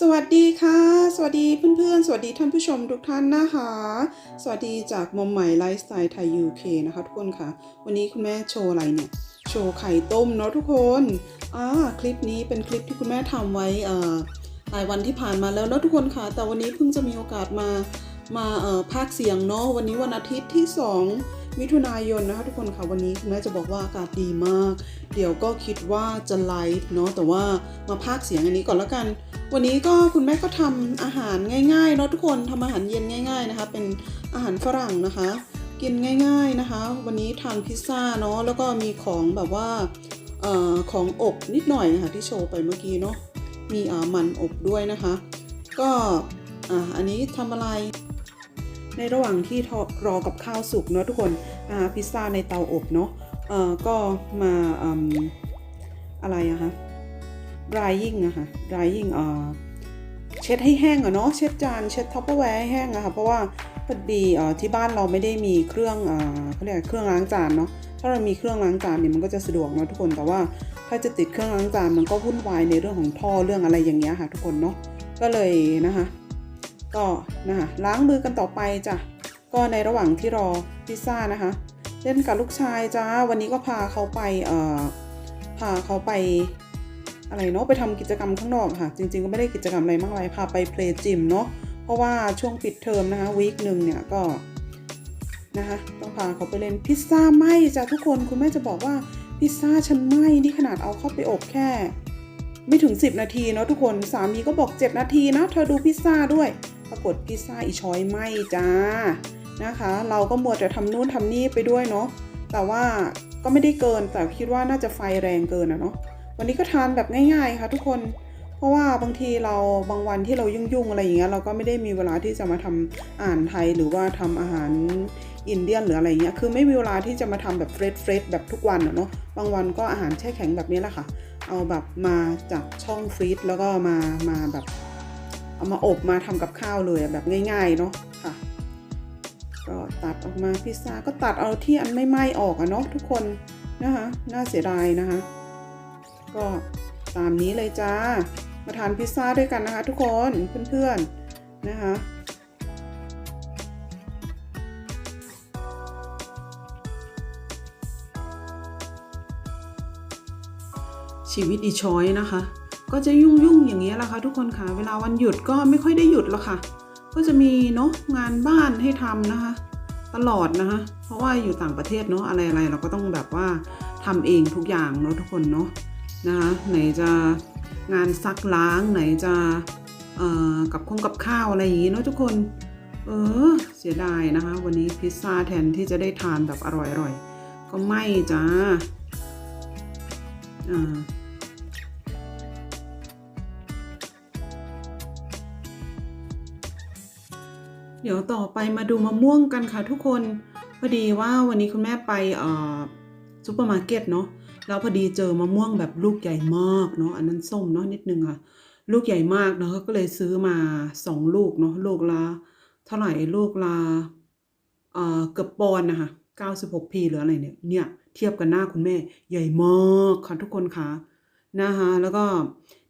สวัสดีค่ะ สวัสดีเพื่อนๆ สวัสดีท่านผู้ชมทุกท่านนะคะ สวัสดีจากมอมใหม่ไลฟ์สไตล์ไทยยูเคนะคะทุกคนค่ะ วันนี้คุณแม่โชว์อะไรเนี่ย โชว์ไข่ต้มเนาะทุกคนอ่าคลิปนี้เป็นคลิปที่คุณแม่ทำไว้อ่อหลายวันที่ผ่านมาแล้วเนาะทุกคนค่ะ แต่วันนี้เพิ่งจะมีโอกาสมามาเอ่อภาคเสียงเนาะวันนี้วันอาทิตย์ที่ 2 มิถุนายนนะคะทุกคนค่ะวันนี้คุณแม่จะบอกว่าอากาศดีมาก เดี๋ยวก็คิดว่าจะไลฟ์เนาะแต่ว่ามาภาคเสียงอันนี้ก่อนแล้วกัน วันนี้ก็คุณแม่ก็ทำอาหารง่ายๆเนาะทุกคนทำอาหารเย็นง่าย ๆนะคะ เป็นอาหารฝรั่งนะคะ กินง่าย ๆนะคะ วันนี้ทานพิซซ่าเนาะแล้วก็มีของแบบว่าออของอบนิดหน่อยค่ะที่โชว์ไปเมื่อกี้เนาะมีอามันอบด้วยนะคะ ก็อันนี้ทำอะไร ในระหว่างที่รอกับข้าวสุกเนาะทุกคนพิซซ่าในเตาอบเนาะก็มาออะไรอะคะ drying อะค่ะ drying เอ่อเช็ดให้แห้งอะเนาะเช็ดจานเช็ดท็อปเปอร์แวร์ให้แห้งอะค่ะเพราะว่าพอดีอ่อที่บ้านเราไม่ได้มีเครื่องเอ่อเขาเรียกเครื่องล้างจานเนาะถ้าเรามีเครื่องล้างจานเนี่ยมันก็จะสะดวกเนาะทุกคนแต่ว่าถ้าจะติดเครื่องล้างจานมันก็วุ่นวายในเรื่องของท่อเรื่องอะไรอย่างเงี้ยค่ะ ทุกคนเนาะก็เลยนะคะก็นะคะล้างมือกันต่อไปจ้ะก็ในระหว่างที่รอพิซซ่านะคะเล่นกับลูกชายจ้าวันนี้ก็พาเขาไปเอ่อพาเขาไป อะไรเนาะไปทำกิจกรรมข้างนอกค่ะ จริง ๆ ก็ไม่ได้กิจกรรมอะไรมากมายพาไปเพลย์จิมเนาะเพราะว่าช่วงปิดเทอมนะคะวีคหนึ่งเนี่ยก็นะคะต้องพาเขาไปเล่นพิซซ่าไหมจ้ะทุกคนคุณแม่จะบอกว่าพิซซ่าฉันไหมนี่ขนาดเอาเข้าไปอบแค่ ไม่ถึง 10 นาทีเนาะทุกคนสามีก็บอก 7 นาทีนะเธอดูพิซซ่าด้วย ปรากฏพิซซ่าอีช้อยไหมจ้านะคะ เราก็มัวแต่ทำนู่นทำนี่ไปด้วยเนาะแต่ว่าก็ไม่ได้เกินแต่คิดว่าน่าจะไฟแรงเกินอะเนาะ วันนี้ก็ทานแบบง่าย ๆ ค่ะ ทุกคน เพราะว่าบางทีเราบางวันที่เรายุ่งๆอะไรอย่างเงี้ยเราก็ไม่ได้มีเวลาที่จะมาทำอาหารไทยหรือว่าทำอาหารอินเดียนหรืออะไรเงี้ย คือไม่มีเวลาที่จะมาทำแบบเฟรชเฟรชแบบทุกวันเนาะ บางวันก็อาหารแช่แข็งแบบนี้แหละค่ะ เอาแบบมาจากช่องฟรีซแล้วก็มา มาแบบ เอามาอบมาทำกับข้าวเลยแบบง่าย ๆ เนาะค่ะ ก็ตัดออกมาพิซซ่าก็ตัดเอาที่อันไม่ไหม้ออกอะเนาะทุกคนนะคะ น่าเสียดายนะคะ ก็ตามนี้เลยจ้า มาทานพิซซ่าด้วยกันนะคะ ทุกคนเพื่อนๆนะคะชีวิตอีช้อยนะคะ ก็จะยุ่งยุ่งๆอย่างนี้แหละค่ะทุกคนค่ะ เวลาวันหยุดก็ไม่ค่อยได้หยุดหรอกค่ะ ก็จะมีเนาะงานบ้านให้ทำนะคะ ตลอดนะคะ เพราะว่าอยู่ต่างประเทศเนาะอะไรๆเราก็ต้องแบบว่าทำเองทุกอย่างเนาะทุกคนเนาะ นะคะไหนจะงานซักล้างไหนจะกับคงกับข้าวอะไรอย่างงี้เนาะทุกคน เออ เสียดายนะคะ วันนี้พิซซ่าแทนที่จะได้ทานแบบอร่อยๆ ก็ไม่จ้าอ่าเดี๋ยวต่อไปมาดูมะม่วงกันค่ะทุกคน พอดีว่าวันนี้คุณแม่ไปเอ่อ ซูเปอร์มาร์เก็ตเนาะแล้วพอดีเจอมะม่วงแบบลูกใหญ่มากเนาะอันนั้นส้มเนาะนิดนึงค่ะ ลูกใหญ่มากเนาะก็เลยซื้อมาสองลูกเนาะลูกละเท่าไหร่ลูกละเอ่อเกือบปอนนะคะ96 p หรืออะไรเนี่ยเนี่ย เทียบกันหน้าคุณแม่ใหญ่มากค่ะทุกคนค่ะ นะคะแล้วก็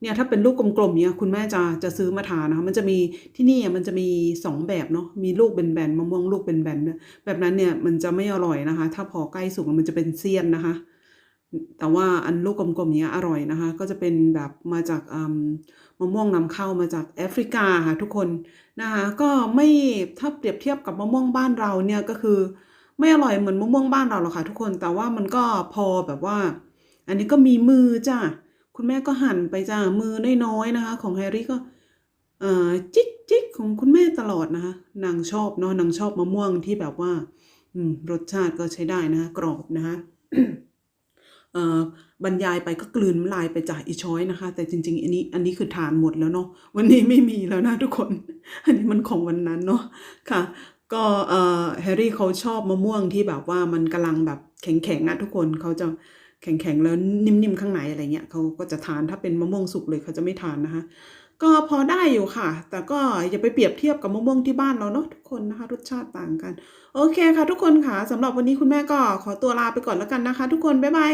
เนี่ยถ้าเป็นลูกกลมๆเนี่ยคุณแม่จะจะซื้อมาทานนะคะมันจะมีที่นี่อะมันจะมีสองแบบเนาะมีลูกแบนๆมะม่วงลูกแบนๆด้วยแบบนั้นเนี่ยมันจะไม่อร่อยนะคะ ถ้าพอใกล้สุกมันจะเป็นเสี้ยนนะคะ แต่ว่าอันลูกกลมๆเนี้ยอร่อยนะคะ ก็จะเป็นแบบมาจากมะม่วงนำเข้ามาจากแอฟริกาค่ะทุกคนนะคะก็ไม่ถ้าเปรียบเทียบกับมะม่วงบ้านเราเนี่ยก็คือไม่อร่อยเหมือนมะม่วงบ้านเราหรอกค่ะทุกคนแต่ว่ามันก็พอแบบว่า อันนี้ก็มีมือจ้ะ คุณแม่ก็หั่นไปจ้ะมือน้อยๆนะคะ ของแฮร์รี่ก็จิกจิกของคุณแม่ตลอดนะคะนางชอบเนาะนางชอบมะม่วงที่แบบว่า อืม รสชาติก็ใช้ได้นะคะกรอบนะคะบรรยายไปก็กลืนลายไปจากอีช้อยนะคะ แต่จริง ๆ อันนี้อันนี้คือทานหมดแล้วเนาะวันนี้ไม่มีแล้วนะทุกคน อันนี้มันของวันนั้นเนาะค่ะ ก็เอ่อแฮร์รี่เขาชอบมะม่วงที่แบบว่ามันกำลังแบบแข็งๆอะทุกคนเขาจะ แข็งๆแล้วนิ่มๆข้างในอะไรเงี้ยเขาก็จะทานถ้าเป็นมะม่วงสุกเลยเขาจะไม่ทานนะคะ ก็พอได้อยู่ค่ะ แต่ก็อย่าไปเปรียบเทียบกับมะม่วงที่บ้านเราเนาะทุกคนนะคะรสชาติต่างกัน โอเคค่ะทุกคนค่ะสำหรับวันนี้คุณแม่ก็ขอตัวลาไปก่อนแล้วกันนะคะ ทุกคนบ๊ายบาย